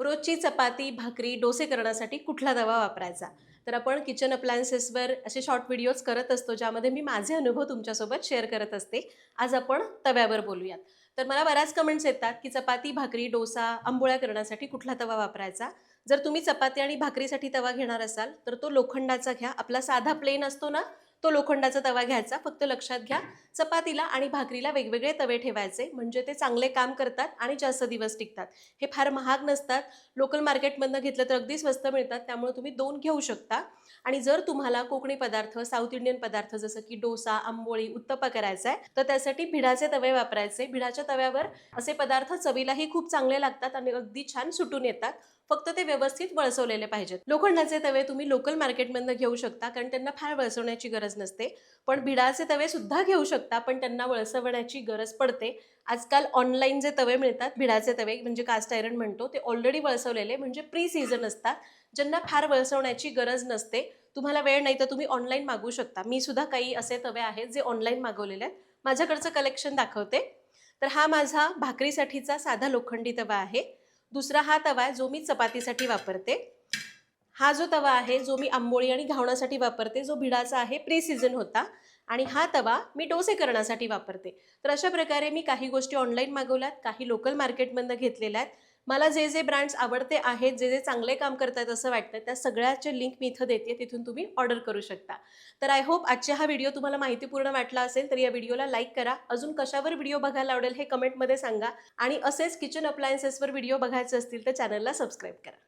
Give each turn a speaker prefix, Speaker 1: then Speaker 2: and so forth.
Speaker 1: रोजची चपाती भाकरी डोसे करण्यासाठी कुठला तवा वापरायचा? तर आपण किचन अप्लायन्सेसवर असे शॉर्ट व्हिडिओज करत असतो ज्यामध्ये मी माझे अनुभव तुमच्यासोबत शेअर करत असते. आज आपण तव्यावर बोलूयात. तर मला बऱ्याच कमेंट्स येतात की चपाती भाकरी डोसा आंबोळ्या करण्यासाठी कुठला तवा वापरायचा? जर तुम्ही चपाती आणि भाकरीसाठी तवा घेणार असाल तर तो लोखंडाचा घ्या. आपला साधा प्लेन असतो ना तो लोखंडाचा तवा घ्यायचा फक्त लक्षात घ्या. चपातीला आणि भाकरीला वेगवेगळे तवे ठेवायचे म्हणजे ते चांगले काम करतात आणि जास्त दिवस टिकतात. हे फार महाग नसतात. लोकल मार्केटमधनं घेतलं तर अगदी स्वस्त मिळतात त्यामुळे तुम्ही दोन घेऊ शकता. आणि जर तुम्हाला कोकणी पदार्थ साऊथ इंडियन पदार्थ जसं की डोसा आंबोळी उत्तप्पा करायचा आहे तर त्यासाठी भिडाचे तवे वापरायचे. भिडाच्या तव्यावर असे पदार्थ चवीलाही खूप चांगले लागतात आणि अगदी छान सुटून येतात. फक्त ते व्यवस्थित वळसवलेले पाहिजेत. लोखंडाचे तवे तुम्ही लोकल मार्केटमधनं घेऊ शकता कारण त्यांना फार वळसवण्याची गरज नसते. पण भिडाचे तवे सुद्धा घेऊ शकता पण त्यांना वळसवण्याची गरज पडते. आजकाल ऑनलाईन जे तवे मिळतात भिडाचे तवे म्हणजे कास्ट आयरन म्हणतो ते ऑलरेडी वळसवलेले म्हणजे प्री सीझन असतात. ज्यांना फार वळसवण्याची गरज नसते तुम्हाला वेळ नाही तर तुम्ही ऑनलाईन मागवू शकता. मी सुद्धा काही असे तवे आहेत जे ऑनलाईन मागवलेले आहेत. माझ्याकडचं कलेक्शन दाखवते. तर हा माझा भाकरीसाठीचा साधा लोखंडी तवा आहे. दुसरा हा तवा आहे जो मी चपातीसाठी वापरते. हा जो तवा आहे जो मी आंबोळी आणि घावण्यासाठी वापरते जो भिडाचा आहे प्री सीझन होता. आणि हा तवा मी डोसे करण्यासाठी वापरते. तर अशा प्रकारे मी काही गोष्टी ऑनलाईन मागवल्यात काही लोकल मार्केटमधनं घेतलेल्या आहेत. मला जे जे ब्रँड्स आवडते आहेत जे जे चांगले काम करतात असं वाटतं त्या सगळ्याचे लिंक मी इथं देते तिथून तुम्ही ऑर्डर करू शकता. तर आय होप आजच्या हा व्हिडिओ तुम्हाला माहितीपूर्ण वाटला असेल तर या व्हिडिओला लाईक करा. अजून कशावर व्हिडिओ बघायला आवडेल हे कमेंटमध्ये सांगा. आणि असेच किचन अप्लायन्सेसवर व्हिडिओ बघायचे असतील तर चॅनलला सबस्क्राईब करा.